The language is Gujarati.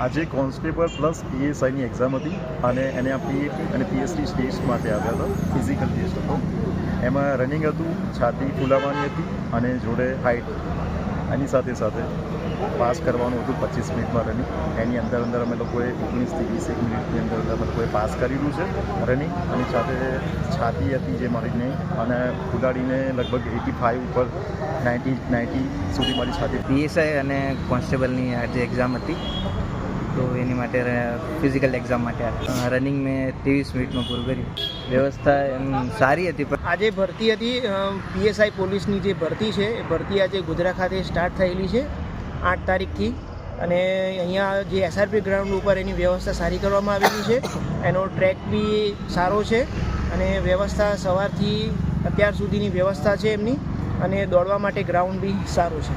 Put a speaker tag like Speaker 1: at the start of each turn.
Speaker 1: આજે કોન્સ્ટેબલ પ્લસ પીએસઆઈની એક્ઝામ હતી અને એને આ પીએટી અને પીએસટી ટેસ્ટ માટે આવ્યા હતા ફિઝિકલ ટેસ્ટ હતો. એમાં રનિંગ હતું, છાતી ફૂલાવાની હતી અને જોડે હાઇટ એની સાથે સાથે પાસ કરવાનું હતું પચીસ મિનિટમાં રનિંગ એની અંદર અંદર અમે લોકોએ ઓગણીસથી વીસ એક મિનિટની અંદર અંદર અમે લોકોએ પાસ કરેલું છે રનિંગ અને સાથે છાતી હતી જે મારીને અને ફૂલાડીને લગભગ એટી ફાઇવ ઉપર નાઇન્ટી નાઇન્ટી સુધી મારી છાતી
Speaker 2: પીએસઆઈ અને કોન્સ્ટેબલની આજે એક્ઝામ હતી તો એની માટે ફિઝિકલ એક્ઝામ માટે. રનિંગ મેં ત્રેવીસ મિનિટમાં પૂરું કર્યું. વ્યવસ્થા એમ સારી હતી, પણ
Speaker 3: આજે ભરતી હતી પીએસઆઈ પોલીસની જે ભરતી છે, એ ભરતી આજે ગુજરાત ખાતે સ્ટાર્ટ થયેલી છે, આઠ તારીખથી. અને અહીંયા જે એસઆરપી ગ્રાઉન્ડ ઉપર એની વ્યવસ્થા સારી કરવામાં આવેલી છે. એનો ટ્રેક બી સારો છે અને વ્યવસ્થા સવારથી અત્યાર સુધીની વ્યવસ્થા છે એમની અને દોડવા માટે ગ્રાઉન્ડ બી સારું છે.